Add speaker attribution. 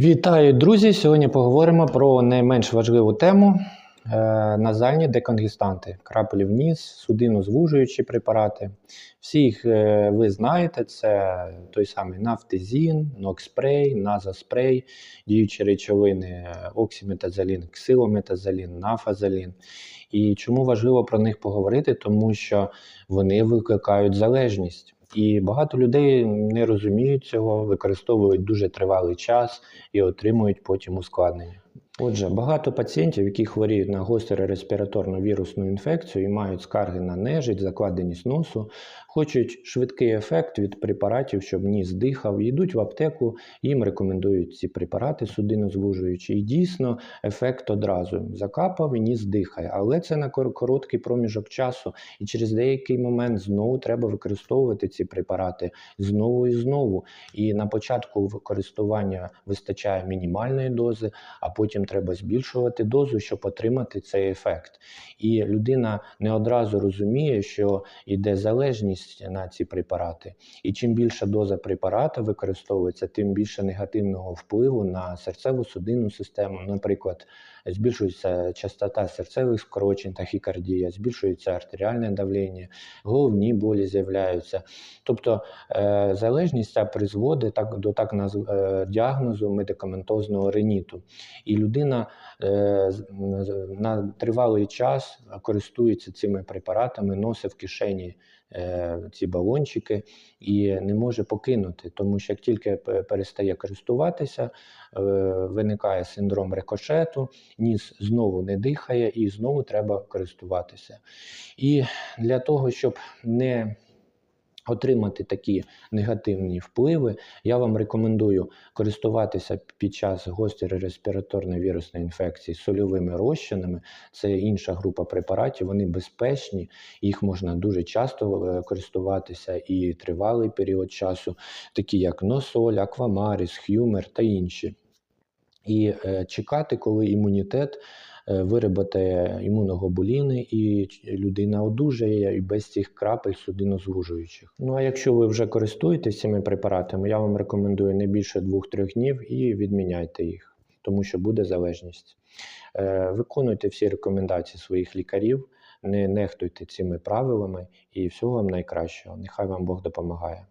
Speaker 1: Вітаю, друзі! Сьогодні поговоримо про найменш важливу тему е, назальні деконгестанти, крапелі вниз, судинозвужуючі препарати. Всі їх е, ви знаєте, це той самий нафтизін, нокспрей, назоспрей, діючі речовини е, оксиметазолін, ксилометазолін, нафазолін. І чому важливо про них поговорити? Тому що вони викликають залежність. І багато людей не розуміють цього, використовують дуже тривалий час і отримують потім ускладнення. Отже, багато пацієнтів, які хворіють на гостру респіраторну вірусну інфекцію і мають скарги на нежить, закладеність носу, хочуть швидкий ефект від препаратів, щоб ніс дихав, йдуть в аптеку, їм рекомендують ці препарати судинозвужуючі. І дійсно ефект одразу закапав і ніс дихає. Але це на короткий проміжок часу, і через деякий момент знову треба використовувати ці препарати знову і знову. І на початку використання вистачає мінімальної дози, а потім треба збільшувати дозу, щоб отримати цей ефект. І людина не одразу розуміє, що йде залежність на ці препарати. І чим більша доза препарата використовується, тим більше негативного впливу на серцево-судинну систему. Наприклад, збільшується частота серцевих скорочень, тахікардія, збільшується артеріальне давлення, головні болі з'являються. Тобто е, залежність ця призводить до так е, діагнозу медикаментозного реніту. І людина е, м, з- на тривалий час користується цими препаратами, носить в кишені е, ці балончики і не може покинути, тому що як тільки перестає користуватися, е, виникає синдром рикошету, ніс знову не дихає і знову треба користуватися. І для того, щоб не отримати такі негативні впливи, я вам рекомендую користуватися під час гострої респіраторної вірусної інфекції сольовими розчинами. Це інша група препаратів, вони безпечні, їх можна дуже часто е, користуватися і тривалий період часу, такі як носоль, аквамаріс, хюмер та інші. І е, чекати, коли імунітет е, вироботає імуноглобуліни, і людина одужає і без цих крапель судинозвужуючих. Ну а якщо ви вже користуєтесь цими препаратами, я вам рекомендую не більше 2-3 днів і відміняйте їх, тому що буде залежність. Е, Виконуйте всі рекомендації своїх лікарів, не нехтуйте цими правилами і всього вам найкращого. Нехай вам Бог допомагає.